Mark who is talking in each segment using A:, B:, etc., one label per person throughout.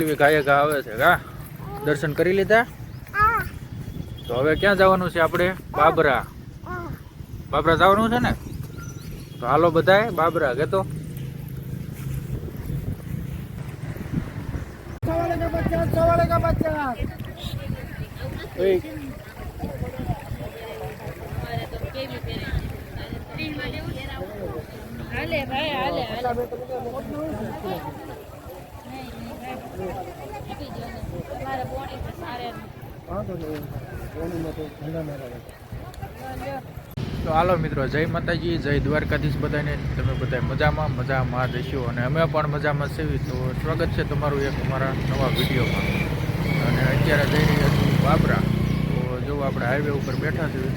A: આવે છે, કા? દર્શન કરી લીધા? તો હવે ક્યાં જવાનું છે આપણે? બાબરા. બાબરા જવાનું છે ને? તો હાલો બધાય, બાબરા કેતો
B: હાલે, ભાઈ, હાલે હાલે. તો
A: હાલો મિત્રો, જય માતાજી, જય દ્વારકાધીશ બધાને. તમે બધા મજામાં મજામાં જઈશું અને અમે પણ મજામાં સેવી તો સ્વાગત છે તમારું એક અમારા નવા વિડીયોમાં. અને અત્યારે જઈ રહ્યા છું બાબરા. તો જો આપણે હાઈવે ઉપર બેઠા છીએ.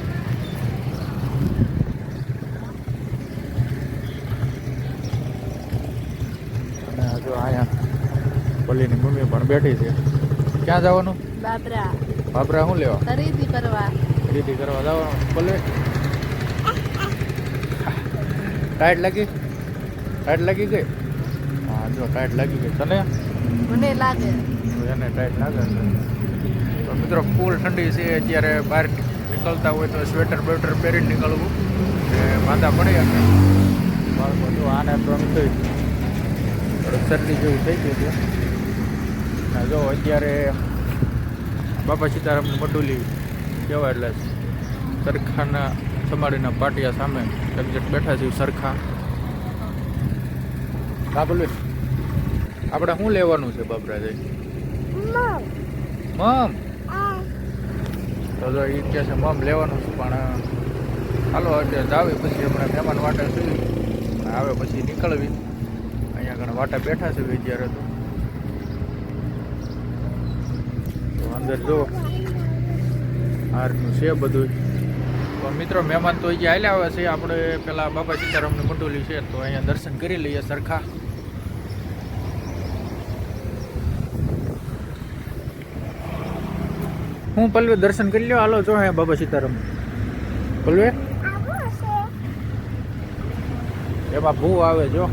A: પલ્લીની મમ્મી પણ બેઠી છે. ક્યાં જવાનું?
B: બાબરા.
A: બાબરા શું લેવા?
B: ખરીદી કરવા.
A: ખરીદી કરવા જવાનું. પલ્લી ટાઈટ લાગી? ટાઈટ લાગી ગઈ? હા જો ટાઈટ લાગી ગઈ. તને?
B: મને લાગે.
A: એને ટાઈટ લાગે છે. તો મિત્રો ફૂલ ઠંડી છે. અત્યારે બહાર નીકળતા હોય તો સ્વેટર બેટર પહેરીને નીકળવું. માંદા પડી અને બાળકો જો આને તો થઈ શરદી જેવું થઈ ગયું છે. અને જો અત્યારે બાપા સીતારામની મડુલી કહેવાય એટલે સરખાના સમાડીના પાટિયા સામે એક્ઝેક્ટ બેઠા છીએ સરખા. હા બોલો આપણે શું લેવાનું છે બાબરાજી મમ. તો જો એ કહે છે મમ લેવાનું છે પણ હાલો અત્યારે જાવી પછી હમણાં મહેમાન વાટે છે. આવે પછી નીકળવી. અહીંયા ઘણા વાટા બેઠા છે અત્યારે તો તો અંદર જો હારનું છે બધું. તો મિત્રો, મહેમાન તો અહીંયા હાલ્યા આવે છે. આપણે પેલા બાબા સીતારામની મંડોલી છે તો અહીંયા દર્શન કરી લઈએ સરખા. હું પલવે દર્શન કરી લ્યો. હાલો, જો અહીંયા બાબા સીતારામ. પલ્વે એમાં ભૂ આવે જો.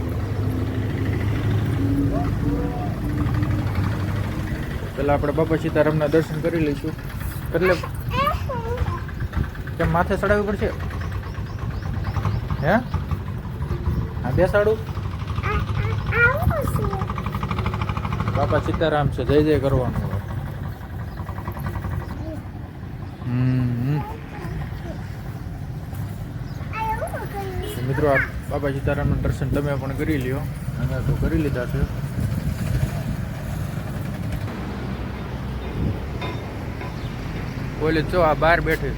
A: પેલા આપણે બાબા સીતારામના દર્શન કરી લઈશું. એટલે કેમ માથે ચડાવવી પડશે? હે? હા, બેસાડું. બાપા સીતારામ છે, જય જય કરવાનું. મિત્રો બાબા સીતારામના દર્શન તમે પણ કરી લ્યો. અમે તો કરી લીધા છે. બોલે, જો આ બહાર બેઠી.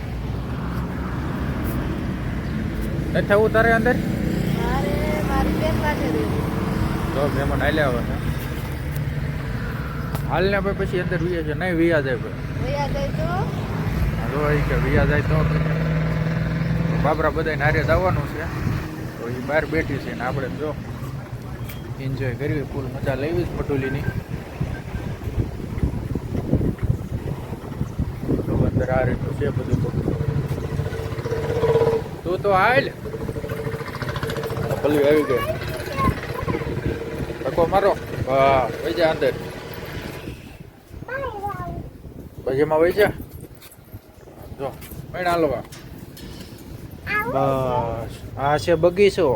A: નથી થવું તારે અંદર? તો મહેમાન હાલ્યા આવે હાલ ને ભાઈ પછી અંદર વિયા છે, નહીં વિયા જાય ભાઈ. જો કે વિયા જાય તો. બાબરા બધા નારે જવાનું છે. તો એ બહાર બેઠી છે ને આપણે જો એન્જોય કરવી ફૂલ મજા લેવી જ પટોલીની તો અંદર આ રીતનું છે બધું તું. તો હાલ. પલ્લી આવી ગયો ધક્કો મારો. હા. વહી જા અંદર. પછી એમાં વહી જા. જો મેળ હાલવા. બસ. આ છે બગીચો.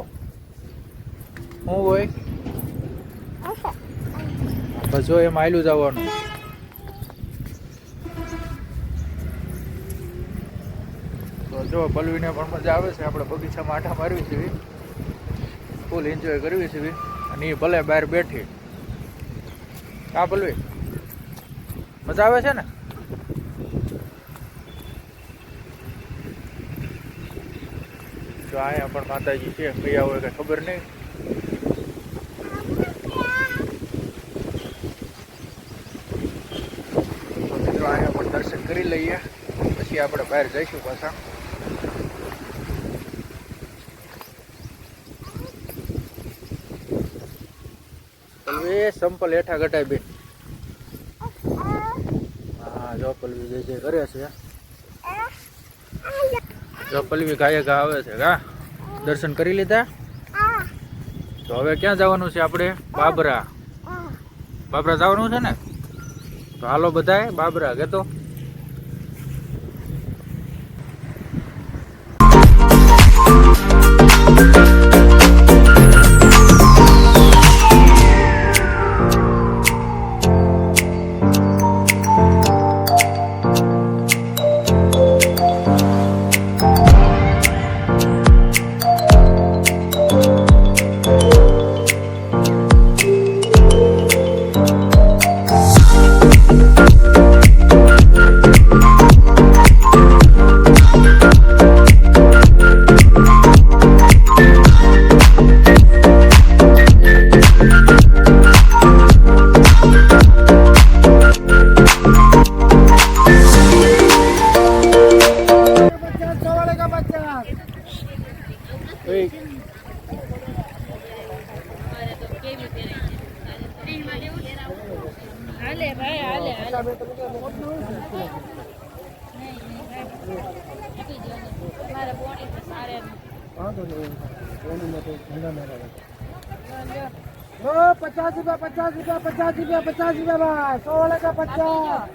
A: શું હોય? બસ જો એમાં આયલું જવાનું. જો પલવીને પણ મજા આવે છે. આપણે બગીચામાં આટા મારવી છે ફૂલ એન્જોય કરવી છે અને એ ભલે બહાર બેઠી. હા, પલવી? મજા આવે છે ને? જો અહીંયા પણ માતાજી છે. કયા હોય કઈ ખબર નહીં. અહીંયા પણ દર્શન કરી લઈએ. પછી આપણે બહાર જઈશું પાછા. પલવી સંપલ હેઠા ઘટાય બે હા, જો પલવી જે જે છે. જો પલવી ગાયે ગા આવે છે કા દર્શન કરી લીધા? તો હવે ક્યાં જવાનું છે આપણે? બાબરા.
C: બાબરા જવાનું છે ને? તો હાલો બધાએ બાબરા કે
B: હાલે ભાઈ હાલે હાલે મારા
A: પચાસ રૂપિયા પચાસ રૂપિયા પચાસ રૂપિયા પચાસ રૂપિયા ભાઈ સો વાળા કા પચાસ.